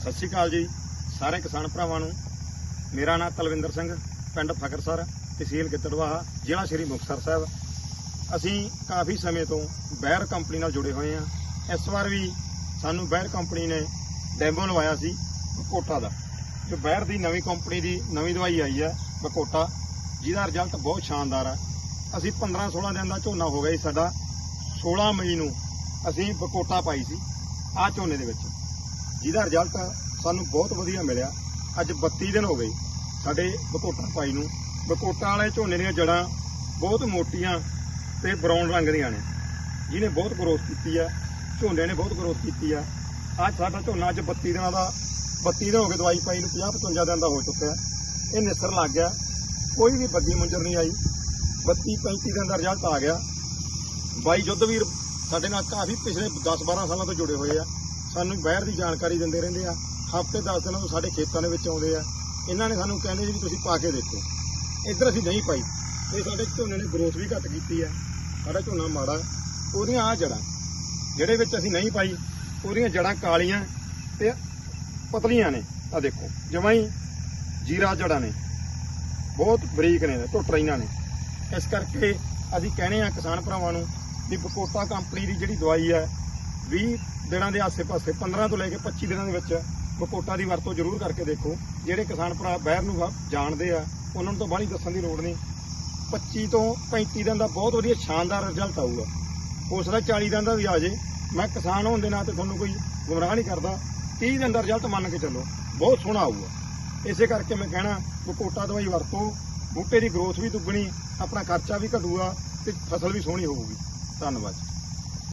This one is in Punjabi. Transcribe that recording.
ਸਤਿ ਸ਼੍ਰੀ ਅਕਾਲ ਜੀ। ਸਾਰੇ ਕਿਸਾਨ ਭਰਾਵਾਂ ਨੂੰ ਮੇਰਾ ਨਾਮ ਤਲਵਿੰਦਰ ਸਿੰਘ, ਪਿੰਡ ਫਕਰਸਰ, ਤਹਿਸੀਲ ਗਿੱਦੜਵਾਹਾ, ਜ਼ਿਲ੍ਹਾ ਸ਼੍ਰੀ ਮੁਕਤਸਰ ਸਾਹਿਬ। ਅਸੀਂ ਕਾਫੀ ਸਮੇਂ ਤੋਂ ਬੈਰ ਕੰਪਨੀ ਨਾਲ ਜੁੜੇ ਹੋਏ ਹਾਂ। ਇਸ ਵਾਰ ਵੀ ਸਾਨੂੰ ਬੈਰ ਕੰਪਨੀ ਨੇ ਡੈਮੋ ਲਵਾਇਆ ਸੀ, ਬਕੋਟਾ ਦਾ। ਜੋ ਬੈਰ ਦੀ ਨਵੀਂ ਕੰਪਨੀ ਦੀ ਨਵੀਂ ਦਵਾਈ ਆਈ ਹੈ, ਬਕੋਟਾ। ਜਿਹਦਾ ਰਿਜ਼ਲਟ ਬਹੁਤ ਸ਼ਾਨਦਾਰ ਹੈ ਅਸੀਂ 15-16 ਦਿਨ ਦਾ ਝੋਨਾ ਹੋ ਗਿਆ ਜੀ ਸਾਡਾ। 16 ਮਈ ਨੂੰ ਅਸੀਂ ਬਕੋਟਾ ਪਾਈ ਸੀ, ਆਹ ਝੋਨੇ ਦੇ ਵਿੱਚ। ਜਿਹਦਾ ਰਿਜ਼ਲਟ ਸਾਨੂੰ ਬਹੁਤ ਵਧੀਆ ਮਿਲਿਆ। ਅੱਜ 32 ਦਿਨ ਹੋ ਗਏ ਸਾਡੇ ਬਕੋਟਾ ਪਾਈ ਨੂੰ। ਬਕੋਟਾ ਵਾਲੇ ਝੋਨੇ ਦੀਆਂ ਜੜਾਂ ਬਹੁਤ ਮੋਟੀਆਂ ਤੇ ਬਰਾਊਨ ਰੰਗ ਦੀਆਂ ਨੇ। ਜਿਹਨੇ ਬਹੁਤ ਗਰੋਥ ਕੀਤੀ ਆ, ਝੋਨੇ ਨੇ ਬਹੁਤ ਗਰੋਥ ਕੀਤੀ ਆ। ਅੱਜ ਸਾਡਾ ਝੋਨਾ ਅੱਜ 32 ਦਿਨਾਂ ਦਾ 32 ਦਿਨ ਹੋ ਗਏ ਦਵਾਈ ਪਾਈ ਨੂੰ 50 55 ਦਿਨ ਦਾ ਹੋ ਚੁੱਕਿਆ। ਇਹ ਨਿਸਰ ਲੱਗ ਗਿਆ। ਕੋਈ ਵੀ ਬੱਗੀ ਮੁੰਜਰ ਨਹੀਂ ਆਈ। 32 35 ਦਿਨ ਦਾ ਰਿਜ਼ਲਟ ਆ ਗਿਆ। ਬਾਈ ਜੁੱਧਵੀਰ ਸਾਡੇ ਨਾਲ ਕਾਫੀ ਪਿਛਲੇ 10 12 ਸਾਲਾਂ ਤੋਂ ਜੁੜੇ ਹੋਏ ਆ। ਸਾਨੂੰ ਬਾਹਰ ਦੀ ਜਾਣਕਾਰੀ ਦਿੰਦੇ ਰਹਿੰਦੇ ਆ। ਹਫ਼ਤੇ 10 ਦਿਨਾਂ ਤੋਂ ਸਾਡੇ ਖੇਤਾਂ ਦੇ ਵਿੱਚ ਆਉਂਦੇ ਆ। ਇਹਨਾਂ ਨੇ ਸਾਨੂੰ ਕਹਿੰਦੇ ਜੀ ਵੀ ਤੁਸੀਂ ਪਾ ਕੇ ਦੇਖੋ। ਇੱਧਰ ਅਸੀਂ ਨਹੀਂ ਪਾਈ। ਤੇ ਸਾਡੇ ਝੋਨੇ ਨੇ ਗਰੋਥ ਵੀ ਘੱਟ ਕੀਤੀ ਆ। ਸਾਡਾ ਝੋਨਾ ਮਾੜਾ ਉਹਦੀਆਂ ਆ ਜੜਾਂ, ਜਿਹੜੇ ਵਿੱਚ ਅਸੀਂ ਨਹੀਂ ਪਾਈ, ਉਹਦੀਆਂ ਜੜਾਂ ਕਾਲੀਆਂ ਤੇ ਪਤਲੀਆਂ ਨੇ। ਆ ਦੇਖੋ, ਜਮਾਂ ਹੀ ਜੀਰਾ ਜੜਾਂ ਨੇ। ਬਹੁਤ ਬਰੀਕ ਨੇ ਟੁੱਟ ਰਹੀਆਂ ਨੇ। ਇਸ ਕਰਕੇ ਅਸੀਂ ਕਹਿੰਦੇ ਆ ਕਿਸਾਨ ਭਰਾਵਾਂ ਨੂੰ ਵੀ ਬਕੋਟਾ ਕੰਪਨੀ ਦੀ ਜਿਹੜੀ ਦਵਾਈ ਹੈ 20 ਦਿਨਾਂ ਦੇ ਆਸੇ-ਪਾਸੇ 15 ਤੋਂ ਲੈ ਕੇ 25 ਦਿਨਾਂ ਦੇ ਵਿੱਚ ਬਕੋਟਾ ਦੀ ਵਰਤੋਂ ਜ਼ਰੂਰ ਕਰਕੇ ਦੇਖੋ। ਜਿਹੜੇ ਕਿਸਾਨ ਭਰਾ ਬਾਹਰ ਨੂੰ ਜਾਣਦੇ ਆ, ਉਹਨਾਂ ਨੂੰ ਤਾਂ ਬਾਹਲੀ ਦੱਸਣ ਦੀ ਲੋੜ ਨਹੀਂ। 25 ਤੋਂ 35 ਦਿਨ ਦਾ ਬਹੁਤ ਵਧੀਆ ਸ਼ਾਨਦਾਰ ਰਿਜ਼ਲਟ ਆਊਗਾ। ਹੋ ਸਕਦਾ 40 ਦਿਨ ਦਾ ਵੀ ਆ ਜੇ। ਮੈਂ ਕਿਸਾਨ ਹੋਣ ਦੇ ਨਾਂ 'ਤੇ ਤੁਹਾਨੂੰ ਕੋਈ ਗੁੰਮਰਾਹ ਨਹੀਂ ਕਰਦਾ। 30 ਦਿਨ ਦਾ ਰਿਜ਼ਲਟ ਮੰਨ ਕੇ ਚੱਲੋ। ਬਹੁਤ ਸੋਹਣਾ ਆਊਗਾ। ਇਸੇ ਕਰਕੇ ਮੈਂ ਕਹਿਣਾ ਬਕੋਟਾ ਦਵਾਈ ਵਰਤੋ, ਬੂਟੇ ਦੀ ਗਰੋਥ ਵੀ ਦੁੱਗਣੀ, ਆਪਣਾ ਖਰਚਾ ਵੀ ਘਟੂਗਾ ਤੇ ਫਸਲ ਵੀ ਸੋਹਣੀ ਹੋਊਗੀ। ਧੰਨਵਾਦ।